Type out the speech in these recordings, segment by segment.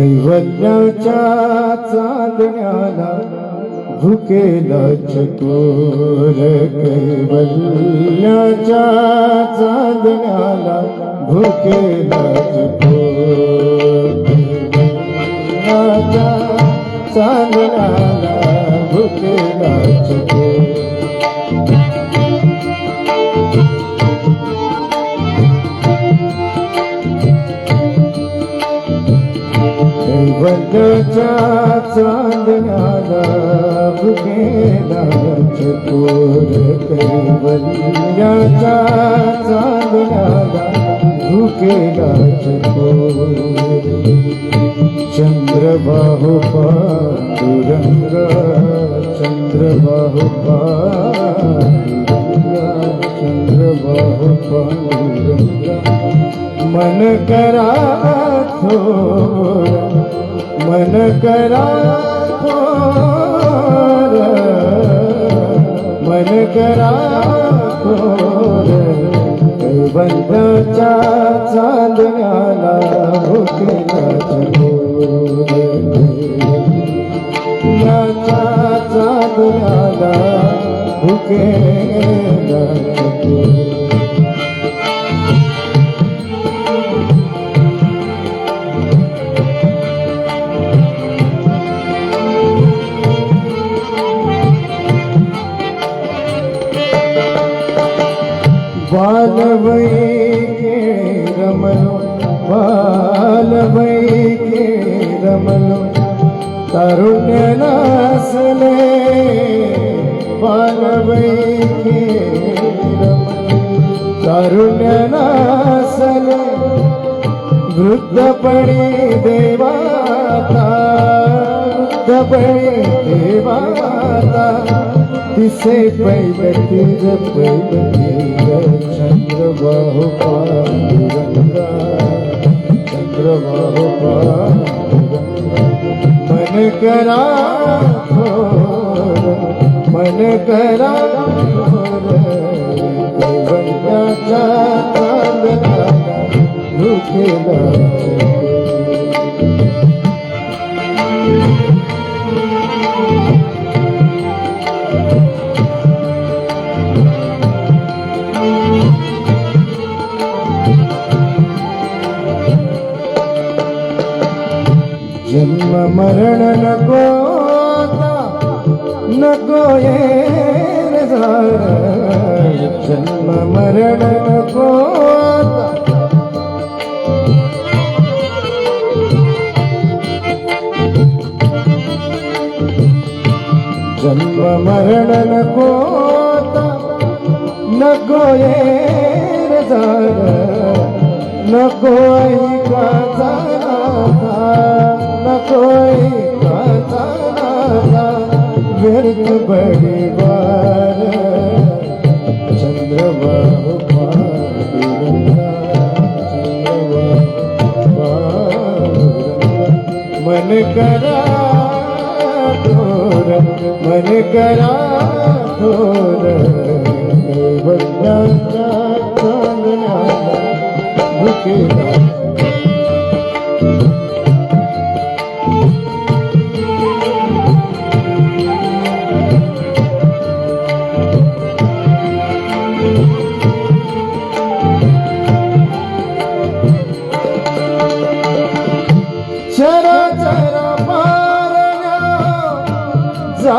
कैवल्याच्या चांदण्याला झुकेला चकोर कैवल्याच्या चांदण्याला झुकेला चकोर चांदण्याला झुकेला चकोर कैवल्याच्या चांदण्याला भुकेला चकोर कैवल्याच्या चांदण्याला भुकेला चकोर. चंद्रबाहु पांडुरंग चंद्रबाहु पांडुरंग चंद्रबाहु पांडुरंग. मन करा थोर मन करा थोर मन करा बंदच्या कैवल्याच्या चांदण्याला भुकेला चांदण्याला भुके கருணாசலே பறவை கருணாசலே விருத்தபடி தேவாதா விருத்தபடி தேவாதா. திசை பைவத்திர பைவத்திர சந்திரபாஹு பாதுரங்கா சந்திரபாஹு பாதுரங்கா मन करा थोर मन करा थोर जन्म मरण नको नको येर जन्म मरण नको जन्म मरण नको नको ये नको ऐकाचा नको ऐकाचा व्यर्थ बडीवार चंद्रबाहु पांडुरंगा चंद्रबाहु पांडुरंगा मन करा थोर मन करा थोर चरा चरा पारण्या जा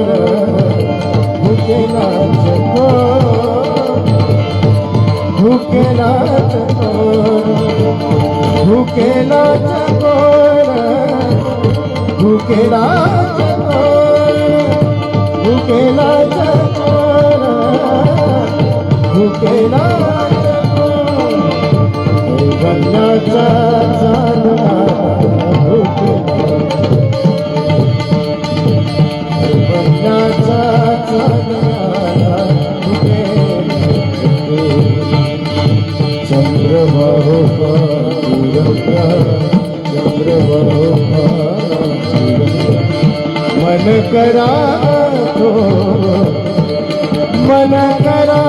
भुकेला भुकेला भुकेला भुकेला भुकेला भुकेला मन करा मन करा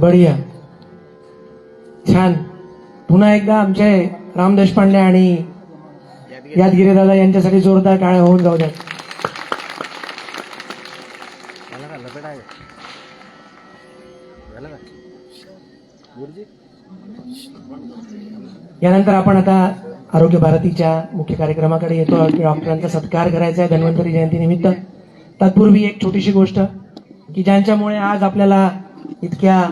बढिया. छान. पुन्हा एकदा आमचे राम देशपांडे आणि यादगिरी दादा यांच्यासाठी जोरदार टाळ्या होऊन जाऊ द्या. यानंतर आपण आता आरोग्य भारतीच्या मुख्य कार्यक्रमाकडे येतो. डॉक्टरांचा सत्कार करायचा आहे धन्वंतरी जयंती निमित्त. तत्पूर्वी एक छोटीशी गोष्ट की ज्यांच्यामुळे आज आपल्याला इतक्या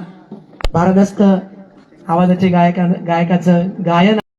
भारदस्त आवाजाचे गायका गायकाचं गायन